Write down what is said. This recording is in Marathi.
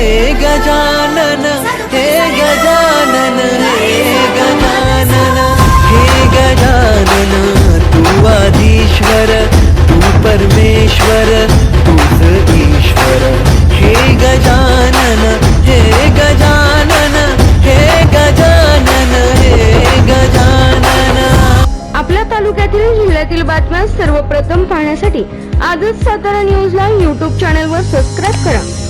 हे गजानन हे गजानन हे गजानन हे गजानन तू आधीश्वर तू परमेश्वर तूच ईश्वर. हे गजानन हे गजानन हे गजानन हे गजानन. आपल्या तालुक्यातील जिल्ह्यातील बातम्या सर्वप्रथम पाहण्यासाठी आजच सातारा न्यूजला यूट्यूब चॅनलवर सबस्क्राईब करा करा.